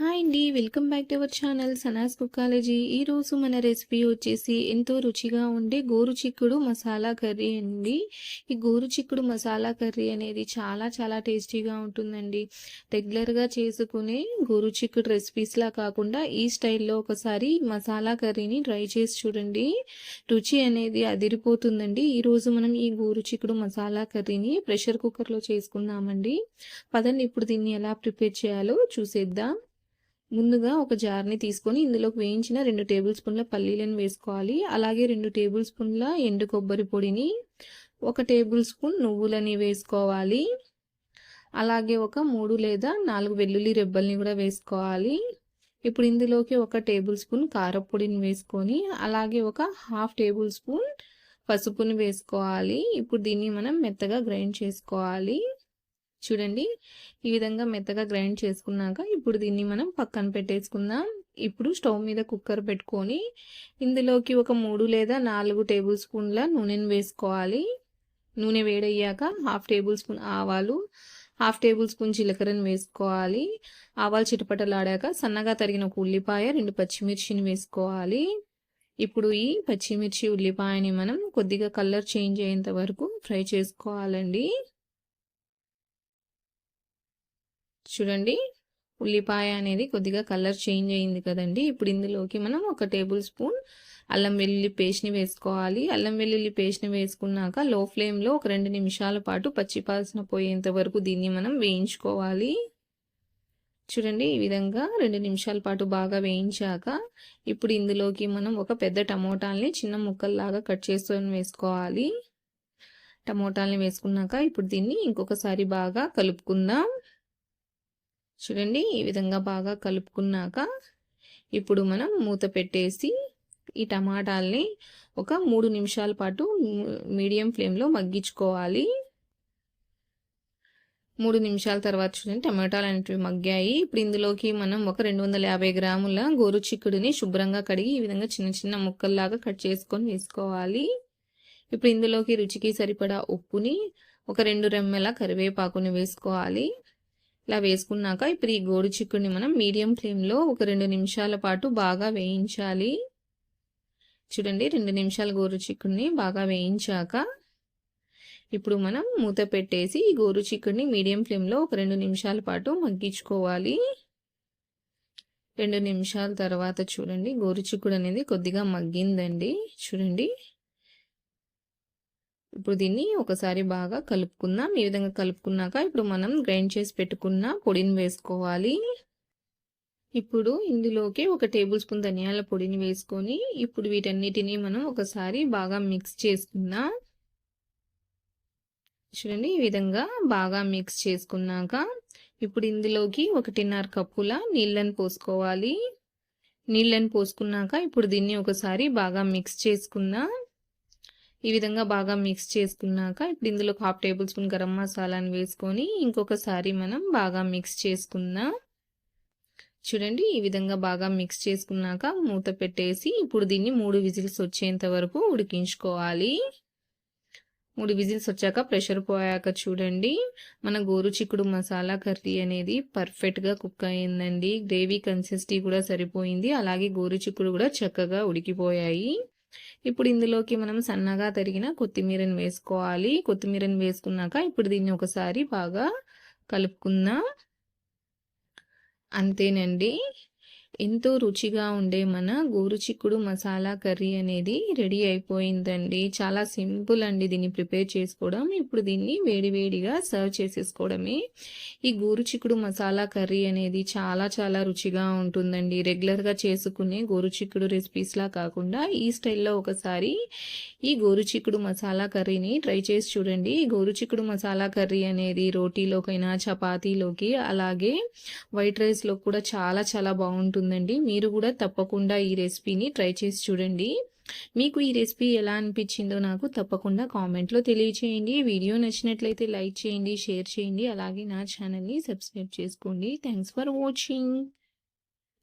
Hi అండి. Welcome back to our channel Sana's cookology ఈరోజు మన రెసిపీ వచ్చేసి ఎంతో రుచిగా ఉండే గోరు చిక్కుడు మసాలా కర్రీ అండి. ఈ గోరు చిక్కుడు మసాలా కర్రీ అనేది చాలా చాలా టేస్టీగా ఉంటుందండి. రెగ్యులర్గా చేసుకునే గోరు చిక్కుడు రెసిపీస్లా కాకుండా ఈ స్టైల్లో ఒకసారి మసాలా కర్రీని ట్రై చేసి చూడండి. రుచి అనేది అదిరిపోతుందండి. ఈరోజు మనం ఈ గోరు చిక్కుడు మసాలా కర్రీని ప్రెషర్ కుక్కర్లో చేసుకుందామండి. పదండి ఇప్పుడు దీన్ని ఎలా ప్రిపేర్ చేయాలో చూసేద్దాం. ముందుగా ఒక జార్ని తీసుకొని ఇందులోకి వేయించిన రెండు టేబుల్ స్పూన్ల పల్లీలను వేసుకోవాలి. అలాగే రెండు టేబుల్ స్పూన్ల ఎండు కొబ్బరి పొడిని ఒక టేబుల్ స్పూన్ నువ్వులని వేసుకోవాలి. అలాగే ఒక మూడు లేదా నాలుగు వెల్లుల్లి రెబ్బల్ని కూడా వేసుకోవాలి. ఇప్పుడు ఇందులోకి ఒక టేబుల్ స్పూన్ కారపొడిని వేసుకొని అలాగే ఒక హాఫ్ టేబుల్ స్పూన్ పసుపుని వేసుకోవాలి. ఇప్పుడు దీన్ని మనం మెత్తగా గ్రైండ్ చేసుకోవాలి. చూడండి ఈ విధంగా మెత్తగా గ్రైండ్ చేసుకున్నాక ఇప్పుడు దీన్ని మనం పక్కన పెట్టేసుకుందాం. ఇప్పుడు స్టవ్ మీద కుక్కర్ పెట్టుకొని ఇందులోకి ఒక మూడు లేదా నాలుగు టేబుల్ స్పూన్ల నూనెను వేసుకోవాలి. నూనె వేడయ్యాక హాఫ్ టేబుల్ స్పూన్ ఆవాలు హాఫ్ టేబుల్ స్పూన్ జీలకర్రను వేసుకోవాలి. ఆవాలు చిటపటలాడాక సన్నగా తరిగిన ఒక ఉల్లిపాయ రెండు పచ్చిమిర్చిని వేసుకోవాలి. ఇప్పుడు ఈ పచ్చిమిర్చి ఉల్లిపాయని మనం కొద్దిగా కలర్ చేంజ్ అయ్యేంత వరకు ఫ్రై చేసుకోవాలండి. చూడండి. ఉల్లిపాయ అనేది కొద్దిగా కలర్ చేంజ్ అయింది కదండి. ఇప్పుడు ఇందులోకి మనం ఒక టేబుల్ స్పూన్ అల్లం వెల్లుల్లి పేస్ట్ని వేసుకోవాలి. అల్లం వెల్లుల్లి పేస్ట్ని వేసుకున్నాక లో ఫ్లేమ్లో ఒక రెండు నిమిషాల పాటు పచ్చిపాల్సిన పోయేంత వరకు దీన్ని మనం వేయించుకోవాలి. చూడండి ఈ విధంగా రెండు నిమిషాల పాటు బాగా వేయించాక ఇప్పుడు ఇందులోకి మనం ఒక పెద్ద టమోటాల్ని చిన్న ముక్కల్లాగా కట్ చేసుకొని వేసుకోవాలి. టమోటాల్ని వేసుకున్నాక ఇప్పుడు దీన్ని ఇంకొకసారి బాగా కలుపుకుందాం. చూడండి ఈ విధంగా బాగా కలుపుకున్నాక ఇప్పుడు మనం మూత పెట్టేసి ఈ టమాటాలని ఒక మూడు నిమిషాల పాటు మీడియం ఫ్లేమ్లో మగ్గించుకోవాలి. మూడు నిమిషాల తర్వాత చూడండి టమాటాలు అనేటివి మగ్గాయి. ఇప్పుడు ఇందులోకి మనం ఒక రెండు వందల యాభై గ్రాముల గోరు చిక్కుడుని శుభ్రంగా కడిగి ఈ విధంగా చిన్న చిన్న ముక్కల్లాగా కట్ చేసుకొని వేసుకోవాలి. ఇప్పుడు ఇందులోకి రుచికి సరిపడా ఉప్పుని ఒక రెండు రెమ్మెల కరివేపాకుని వేసుకోవాలి. ఇలా వేసుకున్నాక ఇప్పుడు ఈ గోడు చిక్కుడిని మనం మీడియం ఫ్లేమ్లో ఒక రెండు నిమిషాల పాటు బాగా వేయించాలి. చూడండి రెండు నిమిషాల గోరు చిక్కుడిని బాగా వేయించాక ఇప్పుడు మనం మూత పెట్టేసి ఈ గోరు చిక్కుడిని మీడియం ఫ్లేమ్లో ఒక రెండు నిమిషాల పాటు మగ్గించుకోవాలి. రెండు నిమిషాల తర్వాత చూడండి గోరు చిక్కుడు అనేది కొద్దిగా మగ్గిందండి. చూడండి. ఇప్పుడు దీన్ని ఒకసారి బాగా కలుపుకుందాం. ఈ విధంగా కలుపుకున్నాక ఇప్పుడు మనం గ్రైండ్ చేసి పెట్టుకున్న పొడిని వేసుకోవాలి. ఇప్పుడు ఇందులోకి ఒక టేబుల్ స్పూన్ ధనియాల పొడిని వేసుకొని ఇప్పుడు వీటన్నిటిని మనం ఒకసారి బాగా మిక్స్ చేసుకుందాం. చూడండి ఈ విధంగా బాగా మిక్స్ చేసుకున్నాక ఇప్పుడు ఇందులోకి ఒకటిన్నర కప్పుల నీళ్ళని పోసుకోవాలి. నీళ్ళని పోసుకున్నాక ఇప్పుడు దీన్ని ఒకసారి బాగా మిక్స్ చేసుకుందాం. ఈ విధంగా బాగా మిక్స్ చేసుకున్నాక ఇప్పుడు ఇందులో హాఫ్ టేబుల్ స్పూన్ గరం మసాలాని వేసుకొని ఇంకొకసారి మనం బాగా మిక్స్ చేసుకుందాం. చూడండి ఈ విధంగా బాగా మిక్స్ చేసుకున్నాక మూత పెట్టేసి ఇప్పుడు దీన్ని మూడు విజిల్స్ వచ్చేంత వరకు ఉడికించుకోవాలి. మూడు విజిల్స్ వచ్చాక ప్రెషర్ పోయాక చూడండి మన గోరు చిక్కుడు మసాలా కర్రీ అనేది పర్ఫెక్ట్గా కుక్ అయిందండి. గ్రేవీ కన్సిస్టీ కూడా సరిపోయింది. అలాగే గోరు చిక్కుడు కూడా చక్కగా ఉడికిపోయాయి. ఇప్పుడు ఇందులోకి మనం సన్నగా తరిగిన కొత్తిమీరని వేసుకోవాలి. కొత్తిమీరని వేసుకున్నాక ఇప్పుడు దీన్ని ఒకసారి బాగా కలుపుకుందాం. అంతేనండి. ఎంతో రుచిగా ఉండే మన గోరుచిక్కుడు మసాలా కర్రీ అనేది రెడీ అయిపోయిందండి. చాలా సింపుల్ అండి దీన్ని ప్రిపేర్ చేసుకోవడం. ఇప్పుడు దీన్ని వేడివేడిగా సర్వ్ చేసేసుకోవడమే. ఈ గోరుచిక్కుడు మసాలా కర్రీ అనేది చాలా చాలా రుచిగా ఉంటుందండి. రెగ్యులర్గా చేసుకునే గోరుచిక్కుడు రెసిపీస్లా కాకుండా ఈ స్టైల్లో ఒకసారి ఈ గోరుచిక్కుడు మసాలా కర్రీని ట్రై చేసి చూడండి. ఈ గోరుచిక్కుడు మసాలా కర్రీ అనేది రోటీలోకైనా చపాతీలోకి అలాగే వైట్ రైస్లో కూడా చాలా చాలా బాగుంటుంది. ఉంటుందండి మీరు కూడా తప్పకుండా ఈ రెసిపీని ట్రై చేసి చూడండి. మీకు ఈ రెసిపీ ఎలా అనిపించిందో నాకు తప్పకుండా కామెంట్లో తెలియచేయండి. వీడియో నచ్చినట్లయితే లైక్ చేయండి షేర్ చేయండి. అలాగే నా ఛానల్ని సబ్స్క్రైబ్ చేసుకోండి. Thanks for watching.